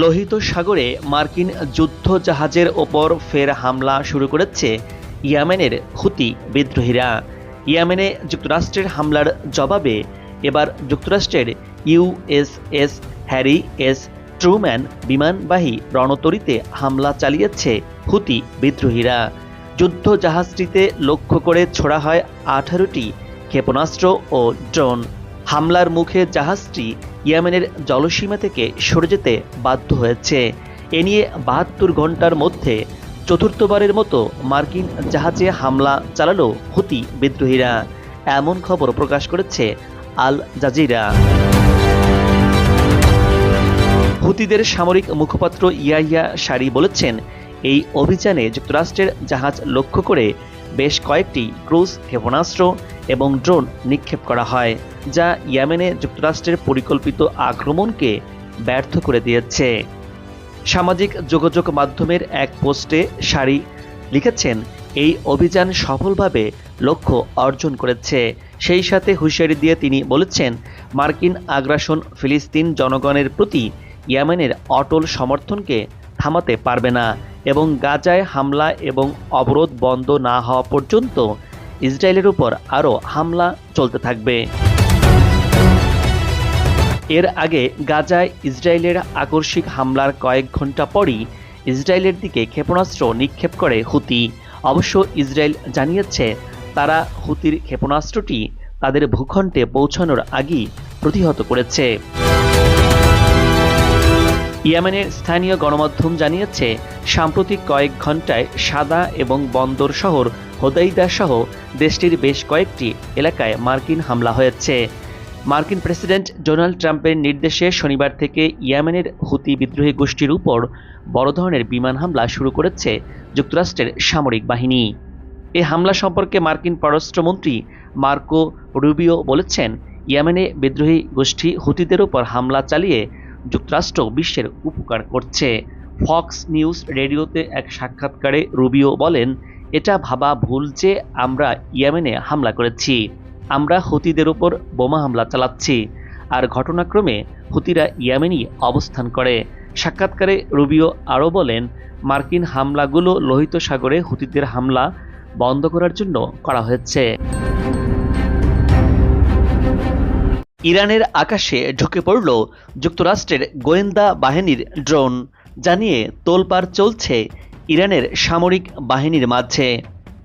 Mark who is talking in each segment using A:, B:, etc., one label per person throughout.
A: লোহিত সাগরে মার্কিন যুদ্ধ জাহাজের ওপর ফের হামলা শুরু করেছে ইয়ামেনের হুতি বিদ্রোহীরা ইয়ামেনে যুক্তরাষ্ট্রের হামলার জবাবে এবার যুক্তরাষ্ট্রের ইউএসএস হ্যারি এস ট্রুম্যান বিমানবাহী রণতরিতে হামলা চালিয়েছে হুতি বিদ্রোহীরা যুদ্ধ জাহাজটিতে লক্ষ্য করে ছোড়া হয় আঠারোটি ক্ষেপণাস্ত্র ও ড্রোন হামলার মুখে জাহাজটি ইয়ামেনের জলসীমা থেকে সরে যেতে বাধ্য হয়েছে এ নিয়ে বাহাত্তর ঘন্টার মধ্যে চতুর্থবারের মতো মার্কিন জাহাজে হামলা চালালো হুতি বিদ্রোহীরা এমন খবর প্রকাশ করেছে আল জাজিরা হুতিদের সামরিক মুখপাত্র ইয়াহিয়া সারি বলেছেন এই অভিযানে যুক্তরাষ্ট্রের জাহাজ লক্ষ্য করে বেশ কয়েকটি ক্রুজ ক্ষেপণাস্ত্র এবং ড্রোন নিক্ষেপ করা হয় যা ইয়ামেনে যুক্তরাষ্ট্রের পরিকল্পিত আক্রমণকে ব্যর্থ করে দিয়েছে সামাজিক যোগাযোগ মাধ্যমের এক পোস্টে সারি লিখেছেন এই অভিযান সফলভাবে লক্ষ্য অর্জন করেছে সেই সাথে হুঁশিয়ারি দিয়ে তিনি বলেছেন মার্কিন আগ্রাসন ফিলিস্তিন জনগণের প্রতি ইয়ামেনের অটল সমর্থনকে থামাতে পারবে না এবং গাজায় হামলা এবং অবরোধ বন্ধ না হওয়া পর্যন্ত ইসরায়েলের উপর আরও হামলা চলতে থাকবে এর আগে গাজায় ইসরায়েলের আকস্মিক হামলার কয়েক ঘন্টা পরই ইসরায়েলের দিকে ক্ষেপণাস্ত্র নিক্ষেপ করে হুতি অবশ্য ইসরায়েল জানিয়েছে তারা হুতির ক্ষেপণাস্ত্রটি তাদের ভূখণ্ডে পৌঁছানোর আগেই প্রতিহত করেছে ইয়েমেনের স্থানীয় গণমাধ্যম জানিয়েছে সাম্প্রতিক কয়েক ঘণ্টায় সাদা এবং বন্দর শহর হোদাইদা সহ দেশটির বেশ কয়েকটি এলাকায় মার্কিন হামলা হয়েছে মার্কিন প্রেসিডেন্ট ডোনাল্ড ট্রাম্পের নির্দেশে শনিবার থেকে ইয়েমেনের হুতি বিদ্রোহী গোষ্ঠীর উপর বড় ধরনের বিমান হামলা শুরু করেছে যুক্তরাষ্ট্রের সামরিক বাহিনী এই হামলা সম্পর্কে মার্কিন পররাষ্ট্রমন্ত্রী মার্কো রুবিও বলেছেন ইয়েমেনে বিদ্রোহী গোষ্ঠী হুতিদের উপর হামলা চালিয়ে যুক্তরাষ্ট্র বিশ্বের উপকার করছে ফক্স নিউজ রেডিওতে এক সাক্ষাৎকারে রুবিও বলেন এটা ভাবা ভুল যে আমরা ইয়েমেনে হামলা করেছি আমরা হুতিদের ওপর বোমা হামলা চালাচ্ছি আর ঘটনাক্রমে হুতিরা ইয়েমেনই অবস্থান করে সাক্ষাৎকারে রুবিও আরও বলেন মার্কিন হামলাগুলো লোহিত সাগরে হুতিদের হামলা বন্ধ করার জন্য করা হয়েছে ইরানের আকাশে ঢুকে পড়ল যুক্তরাষ্ট্রের গোয়েন্দা বাহিনীর ড্রোন জানিয়ে তোলপাড় চলছে ইরানের সামরিক বাহিনীর মাঝে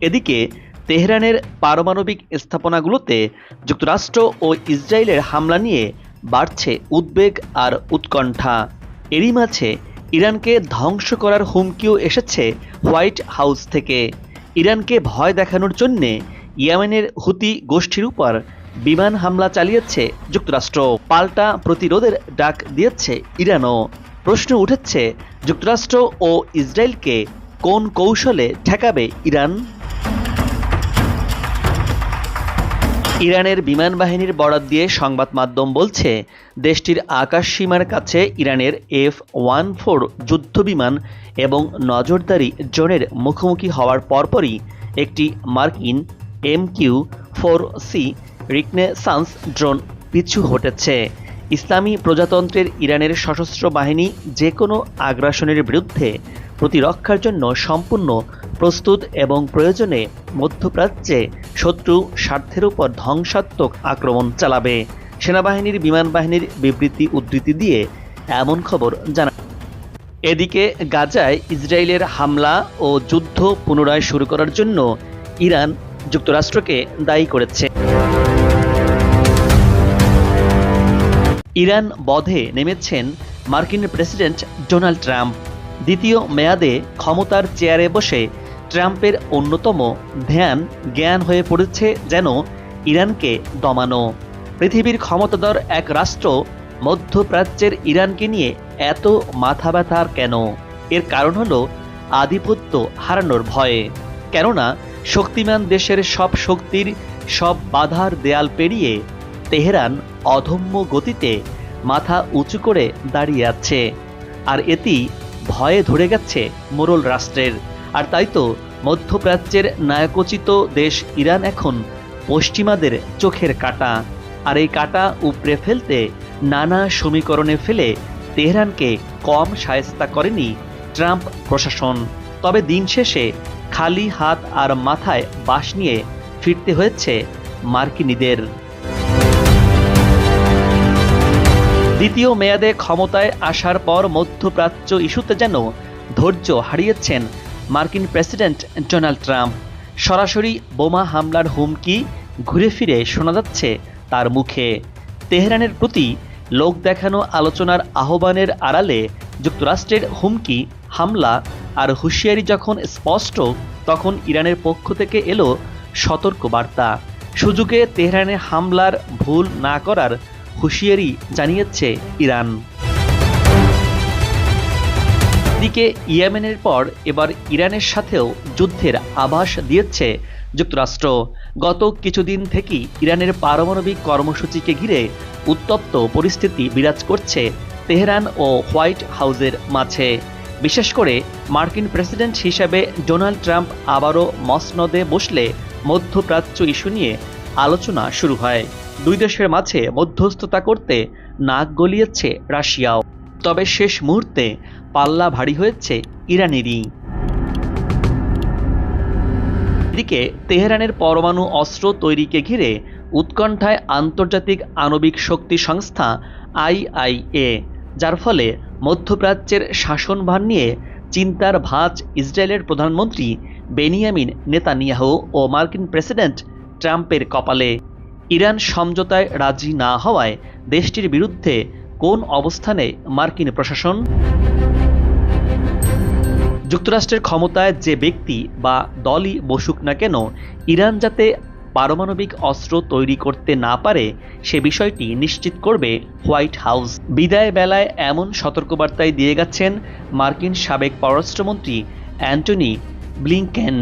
A: এদিকে তেহরানের পারমাণবিক স্থাপনাগুলোতে যুক্তরাষ্ট্র ও ইসরায়েলের হামলা নিয়ে বাড়ছে উদ্বেগ আর উৎকণ্ঠা এরই মাঝে ইরানকে ধ্বংস করার হুমকিও এসেছে হোয়াইট হাউস থেকে ইরানকে ভয় দেখানোর জন্যে ইয়েমেনের হুতি গোষ্ঠীর উপর বিমান হামলা চালিয়েছে যুক্তরাষ্ট্র পাল্টা প্রতিরোধের ডাক দিয়েছে ইরানও প্রশ্ন উঠেছে যুক্তরাষ্ট্র ও ইসরায়েলকে কোন কৌশলে ঠেকাবে ইরান ইরানের বিমান বাহিনীর বরাত দিয়ে সংবাদ মাধ্যম বলছে দেশটির আকাশ সীমার কাছে ইরানের এফ ওয়ান ফোর যুদ্ধবিমান এবং নজরদারি জোনের মুখোমুখি হওয়ার পরপরই একটি মার্কিন M Q four C reconnaissance drone পিছু হটেছে ইসলামী প্রজাতন্ত্রের ইরানের সশস্ত্র বাহিনী যে কোনো আগ্রাসনের বিরুদ্ধে প্রতিরক্ষার জন্য সম্পূর্ণ প্রস্তুত এবং প্রয়োজনে মধ্যপ্রাচ্যে শত্রু স্বার্থের উপর ধ্বংসাত্মক আক্রমণ চালাবে সেনাবাহিনীর বিমান বাহিনীর বিবৃতি উদ্ধৃতি দিয়ে এমন খবর জানা এদিকে গাজায় ইসরায়েলের হামলা ও যুদ্ধ পুনরায় শুরু করার জন্য ইরান যুক্তরাষ্ট্রকে দায়ী করেছে ইরান বধে নেমেছেন মার্কিন প্রেসিডেন্ট ডোনাল্ড ট্রাম্প দ্বিতীয় মেয়াদে ক্ষমতার চেয়ারে বসে ট্রাম্পের অন্যতম ধ্যান জ্ঞান হয়ে পড়েছে যেন ইরানকে দমানো পৃথিবীর ক্ষমতাধর এক রাষ্ট্র মধ্যপ্রাচ্যের ইরানকে নিয়ে এত মাথা ব্যথার কেন এর কারণ হল আধিপত্য হারানোর ভয়ে কেননা শক্তিমান দেশের সব শক্তির সব বাধার দেয়াল পেরিয়ে তেহরান অধম্য গতিতে মাথা উঁচু করে দাঁড়িয়ে আছে আর এটি ভয়ে ধরে গেছে মোরল রাষ্ট্রের আর তাই তো মধ্যপ্রাচ্যের নায়কোচিত দেশ ইরান এখন পশ্চিমাদের চোখের কাটা আর এই কাটা উপড়ে ফেলতে নানা সমীকরণে ফেলে তেহরানকে কম সায়স্তা করেনি ট্রাম্প প্রশাসন তবে দিন শেষে খালি হাত আর মাথায় বাঁশ নিয়ে ফিরতে হয়েছে মার্কিনীদের দ্বিতীয় মেয়াদে ক্ষমতায় আসার পর মধ্যপ্রাচ্য ইস্যুতে যেন ধৈর্য হারিয়েছেন মার্কিন প্রেসিডেন্ট ডোনাল্ড ট্রাম্প সরাসরি বোমা হামলার হুমকি ঘুরে ফিরে শোনা যাচ্ছে তার মুখে তেহরানের প্রতি লোক দেখানো আলোচনার আহ্বানের আড়ালে যুক্তরাষ্ট্রের হুমকি হামলা আর হুঁশিয়ারি যখন স্পষ্ট তখন ইরানের পক্ষ থেকে এলো সতর্ক বার্তা সুযোগে তেহরানে হামলার ভুল না করার হুঁশিয়ারি জানিয়েছে ইরান দিকে ইয়েমেনের পর এবার ইরানের সাথেও যুদ্ধের আভাস দিয়েছে যুক্তরাষ্ট্র গত কিছুদিন থেকেই ইরানের পারমাণবিক কর্মসূচিকে ঘিরে উত্তপ্ত পরিস্থিতি বিরাজ করছে তেহরান ও হোয়াইট হাউজের মাঝে বিশেষ করে মার্কিন প্রেসিডেন্ট হিসাবে ডোনাল্ড ট্রাম্প আবারও মসনদে বসলে মধ্যপ্রাচ্য ইস্যু নিয়ে আলোচনা শুরু হয় দুই দেশের মাঝে মধ্যস্থতা করতে নাক গলিয়েছে রাশিয়াও তবে শেষ মুহূর্তে পাল্লা ভারী হয়েছে ইরানেরই এদিকে তেহরানের পরমাণু অস্ত্র তৈরিকে ঘিরে উৎকণ্ঠায় আন্তর্জাতিক আণবিক শক্তি সংস্থা আইআইএ যার ফলে মধ্যপ্রাচ্যের শাসনভার নিয়ে চিন্তার ভাঁজ ইসরায়েলের প্রধানমন্ত্রী বেনিয়ামিন নেতানিয়াহু ও মার্কিন প্রেসিডেন্ট ট্রাম্পের কপালে ইরান সমঝোতায় রাজি না হওয়ায় দেশটির বিরুদ্ধে কোন অবস্থানে মার্কিন প্রশাসন যুক্তরাষ্ট্রের ক্ষমতায় যে ব্যক্তি বা দলই বসুক না কেন ইরান যাতে পারমাণবিক অস্ত্র তৈরি করতে না পারে সে বিষয়টি নিশ্চিত করবে হোয়াইট হাউস বিদায় বেলায় এমন সতর্কবার্তায় দিয়ে গেছেন মার্কিন সাবেক পররাষ্ট্রমন্ত্রী অ্যান্টনি ব্লিংকেন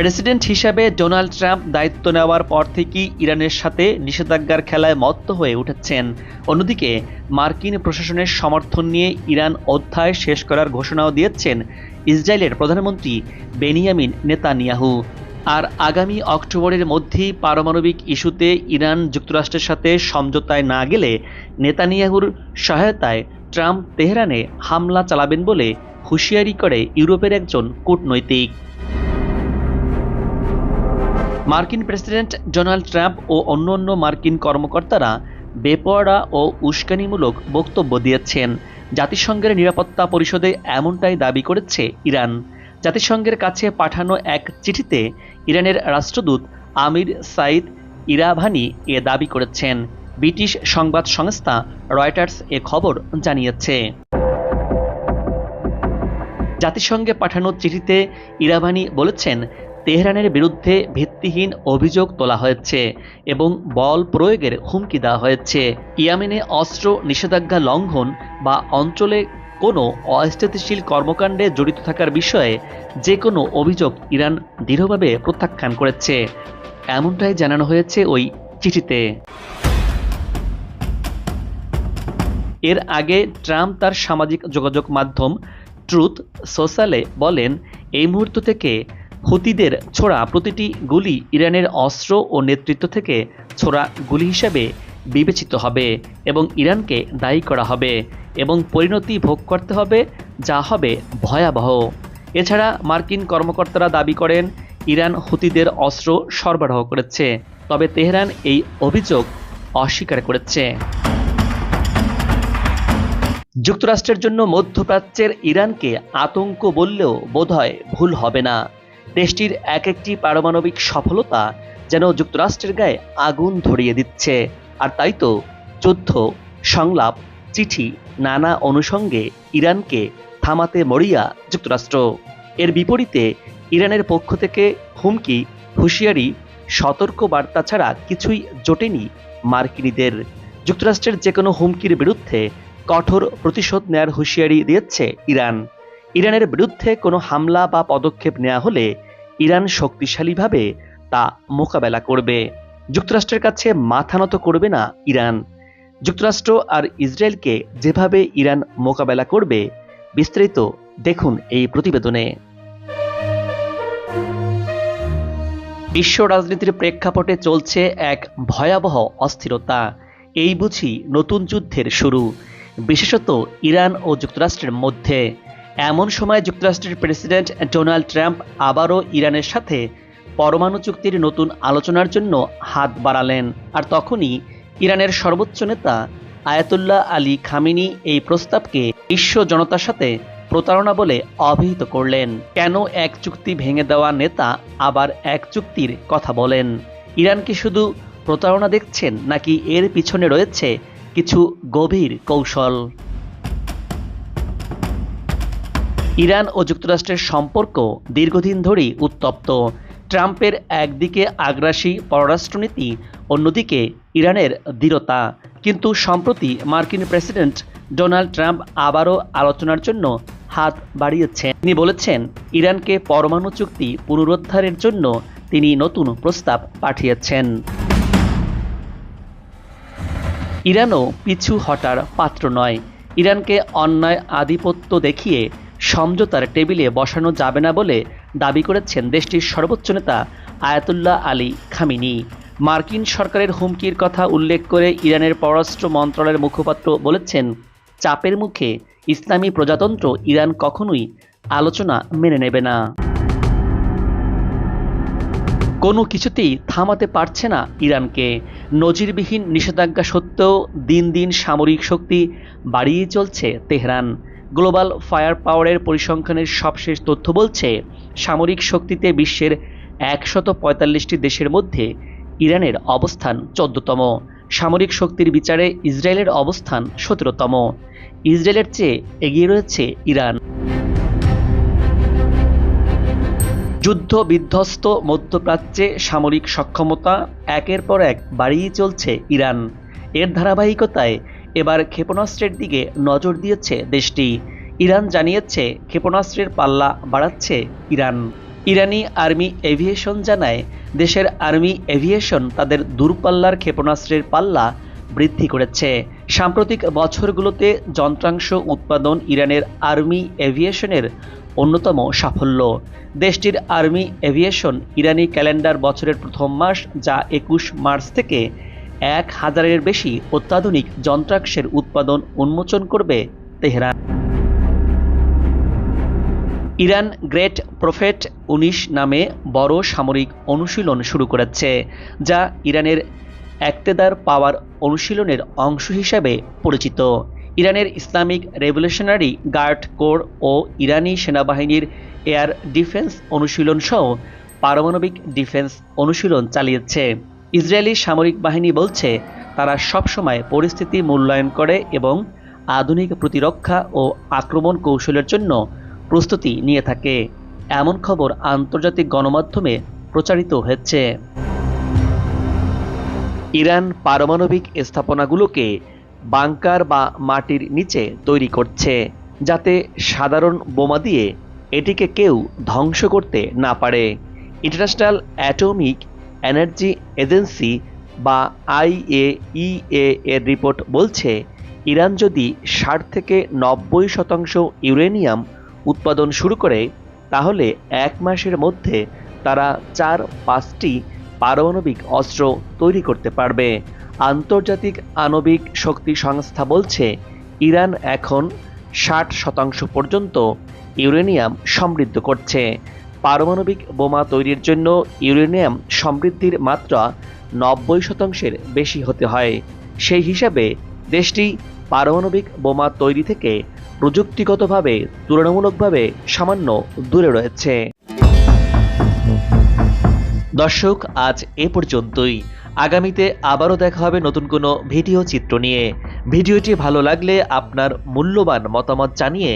A: প্রেসিডেন্ট হিসাবে ডোনাল্ড ট্রাম্প দায়িত্ব নেওয়ার পর থেকেই ইরানের সাথে নিষেধাজ্ঞার খেলায় মত্ত হয়ে উঠেছেন অন্যদিকে মার্কিন প্রশাসনের সমর্থন নিয়ে ইরান অধ্যায় শেষ করার ঘোষণাও দিয়েছেন ইসরায়েলের প্রধানমন্ত্রী বেনিয়ামিন নেতানিয়াহু আর আগামী অক্টোবরের মধ্যেই পারমাণবিক ইস্যুতে ইরান যুক্তরাষ্ট্রের সাথে সমঝোতায় না গেলে নেতানিয়াহুর সহায়তায় ট্রাম্প তেহরানে হামলা চালাবেন বলে হুঁশিয়ারি করে ইউরোপের একজন কূটনৈতিক মার্কিন প্রেসিডেন্ট ডোনাল্ড ট্রাম্প ও অন্য অন্য মার্কিন কর্মকর্তারা বেপরা ও উস্কানিমূলক বক্তব্য দিয়েছেন জাতিসংঘের নিরাপত্তা পরিষদে এমনটাই দাবি করেছে ইরান জাতিসংঘের কাছে পাঠানো এক চিঠিতে ইরানের রাষ্ট্রদূত আমির সাইদ ইরাভানি এ দাবি করেছেন ব্রিটিশ সংবাদ সংস্থা রয়টার্স এ খবর জানিয়েছে জাতিসংঘে পাঠানো চিঠিতে ইরাভানি বলেছেন তেহরানের বিরুদ্ধে ভিত্তিহীন অভিযোগ তোলা হয়েছে এবং বল প্রয়োগের হুমকি দেওয়া হয়েছে ইয়ামেনে অস্ত্র নিষেধাজ্ঞা লঙ্ঘন বা অঞ্চলে কোনো অস্থিতিশীল কর্মকাণ্ডে জড়িত থাকার বিষয়ে যে কোনো অভিযোগ ইরান দৃঢ়ভাবে প্রত্যাখ্যান করেছে এমনটাই জানানো হয়েছে ওই চিঠিতে এর আগে ট্রাম্প তার সামাজিক যোগাযোগ মাধ্যম ট্রুথ সোশ্যালে বলেন এই মুহূর্ত থেকে হুতিদের ছোড়া প্রতিটি গুলি ইরানের অস্ত্র ও নেতৃত্ব থেকে ছোড়া গুলি হিসাবে বিবেচিত হবে এবং ইরানকে দায়ী করা হবে এবং পরিণতি ভোগ করতে হবে যা হবে ভয়াবহ এছাড়া মার্কিন কর্মকর্তারা দাবি করেন ইরান হুতিদের অস্ত্র সরবরাহ করেছে তবে তেহরান এই অভিযোগ অস্বীকার করেছে যুক্তরাষ্ট্রের জন্য মধ্যপ্রাচ্যের ইরানকে আতঙ্ক বললেও বোধহয় ভুল হবে না দেশটির এক একটি পারমাণবিক সফলতা যেন যুক্তরাষ্ট্রের গায়ে আগুন ধরিয়ে দিচ্ছে আর তাই তো যুদ্ধ সংলাপ চিঠি নানা অনুষঙ্গে ইরানকে থামাতে মরিয়া যুক্তরাষ্ট্র এর বিপরীতে ইরানের পক্ষ থেকে হুমকি হুঁশিয়ারি সতর্ক বার্তা ছাড়া কিছুই জোটেনি মার্কিনীদের যুক্তরাষ্ট্রের যে কোনো হুমকির বিরুদ্ধে কঠোর প্রতিশোধ নেয়ার হুঁশিয়ারি দিয়েছে ইরান ইরানের বিরুদ্ধে কোনো হামলা বা পদক্ষেপ নেওয়া হলে ইরান শক্তিশালীভাবে তা মোকাবেলা করবে যুক্তরাষ্ট্রের কাছে মাথা নত করবে না ইরান যুক্তরাষ্ট্র আর ইসরায়েলকে যেভাবে ইরান মোকাবেলা করবে বিস্তারিত দেখুন এই প্রতিবেদনে বিশ্ব রাজনীতির প্রেক্ষাপটে চলছে এক ভয়াবহ অস্থিরতা এই বুঝি নতুন যুদ্ধের শুরু বিশেষত ইরান ও যুক্তরাষ্ট্রের মধ্যে এমন সময় যুক্তরাষ্ট্রের প্রেসিডেন্ট ডোনাল্ড ট্রাম্প আবারও ইরানের সাথে পরমাণু চুক্তির নতুন আলোচনার জন্য হাত বাড়ালেন আর তখনই ইরানের সর্বোচ্চ নেতা আয়াতুল্লাহ আলী খামিনি এই প্রস্তাবকে বিশ্ব জনতার সাথে প্রতারণা বলে অভিহিত করলেন কেন এক চুক্তি ভেঙে দেওয়া নেতা আবার এক চুক্তির কথা বলেন ইরান কি শুধু প্রতারণা দেখছেন নাকি এর পিছনে রয়েছে কিছু গভীর কৌশল ইরান ও যুক্তরাষ্ট্রের সম্পর্ক দীর্ঘদিন ধরেই উত্তপ্ত ট্রাম্পের একদিকে আগ্রাসী পররাষ্ট্রনীতি অন্যদিকে ইরানের দৃঢ়তা কিন্তু সম্প্রতি মার্কিন প্রেসিডেন্ট ডোনাল্ড ট্রাম্প আবারও আলোচনার জন্য হাত বাড়িয়েছেন তিনি বলেছেন ইরানকে পরমাণু চুক্তি পুনরুদ্ধারের জন্য তিনি নতুন প্রস্তাব পাঠিয়েছেন ইরানও পিছু হটার পাত্র নয় ইরানকে অন্যায় আধিপত্য দেখিয়ে সমঝোতার টেবিলে বসানো যাবে না বলে দাবি করেছেন দেশটির সর্বোচ্চ নেতা আয়াতুল্লাহ আলী খামিনি মার্কিন সরকারের হুমকির কথা উল্লেখ করে ইরানের পররাষ্ট্র মন্ত্রণালয়ের মুখপাত্র বলেছেন চাপের মুখে ইসলামী প্রজাতন্ত্র ইরান কখনোই আলোচনা মেনে নেবে না কোনো কিছুতেই থামাতে পারছে না ইরানকে নজিরবিহীন নিষেধাজ্ঞা সত্ত্বেও দিন দিন সামরিক শক্তি বাড়িয়ে চলছে তেহরান গ্লোবাল ফায়ার পাওয়ারের পরিসংখ্যানের সবশেষ তথ্য বলছে সামরিক শক্তিতে বিশ্বের একশত পঁয়তাল্লিশটি দেশের মধ্যে ইরানের অবস্থান চোদ্দতম সামরিক শক্তির বিচারে ইসরায়েলের অবস্থান সতেরোতম ইসরায়েলের চেয়ে এগিয়ে রয়েছে ইরান যুদ্ধ বিধ্বস্ত মধ্যপ্রাচ্যে সামরিক সক্ষমতা একের পর এক বাড়িয়ে চলছে ইরান এর ধারাবাহিকতায় এবার ক্ষেপণাস্ত্রের দিকে নজর দিয়েছে দেশটি ইরান জানিয়েছে ক্ষেপণাস্ত্রের পাল্লা বাড়াচ্ছে ইরান ইরানি আর্মি এভিয়েশন জানায় দেশের আর্মি এভিয়েশন তাদের দূরপাল্লার ক্ষেপণাস্ত্রের পাল্লা বৃদ্ধি করেছে সাম্প্রতিক বছরগুলোতে যন্ত্রাংশ উৎপাদন ইরানের আর্মি এভিয়েশনের অন্যতম সাফল্য দেশটির আর্মি এভিয়েশন ইরানি ক্যালেন্ডার বছরের প্রথম মাস যা একুশ মার্চ থেকে এক হাজারের বেশি অত্যাধুনিক যন্ত্রাংশের উৎপাদন উন্মোচন করবে তেহরান ইরান গ্রেট প্রফেট উনিশ নামে বড় সামরিক অনুশীলন শুরু করেছে যা ইরানের একতেদার পাওয়ার অনুশীলনের অংশ হিসাবে পরিচিত ইরানের ইসলামিক রেভলিউশনারি গার্ড কোর ও ইরানি সেনাবাহিনীর এয়ার ডিফেন্স অনুশীলন সহ পারমাণবিক ডিফেন্স অনুশীলন চালিয়েছে ইসরায়েলি সামরিক বাহিনী বলছে তারা সবসময় পরিস্থিতি মূল্যায়ন করে এবং আধুনিক প্রতিরক্ষা ও আক্রমণ কৌশলের জন্য প্রস্তুতি নিয়ে থাকে এমন খবর আন্তর্জাতিক গণমাধ্যমে প্রচারিত হয়েছে ইরান পারমাণবিক স্থাপনাগুলোকে বাংকার বা মাটির নিচে তৈরি করছে যাতে সাধারণ বোমা দিয়ে এটিকে কেউ ধ্বংস করতে না পারে ইন্টারন্যাশনাল অ্যাটমিক এনার্জি এজেন্সি বা আইএইএ এর রিপোর্ট বলছে ইরান যদি ষাট থেকে নব্বই শতাংশ ইউরেনিয়াম উৎপাদন শুরু করে তাহলে এক মাসের মধ্যে তারা চার পাঁচটি পারমাণবিক অস্ত্র তৈরি করতে পারবে আন্তর্জাতিক আণবিক শক্তি সংস্থা বলছে ইরান এখন ষাট শতাংশ পর্যন্ত ইউরেনিয়াম সমৃদ্ধ করছে পারমাণবিক বোমা তৈরির জন্য ইউরেনিয়াম সমৃদ্ধির মাত্রা নব্বই শতাংশের বেশি হতে হয় সেই হিসাবে দেশটি পারমাণবিক বোমা তৈরি থেকে প্রযুক্তিগতভাবে তুলনামূলকভাবে সামান্য দূরে রয়েছে
B: দর্শক আজ এ পর্যন্তই আগামীতে আবারও দেখা হবে নতুন কোনো ভিডিও চিত্র নিয়ে ভিডিওটি ভালো লাগলে আপনার মূল্যবান মতামত জানিয়ে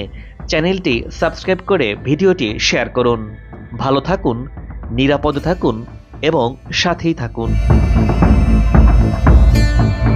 B: চ্যানেলটি সাবস্ক্রাইব করে ভিডিওটি শেয়ার করুন ভালো থাকুন নিরাপদে থাকুন এবং সাথেই থাকুন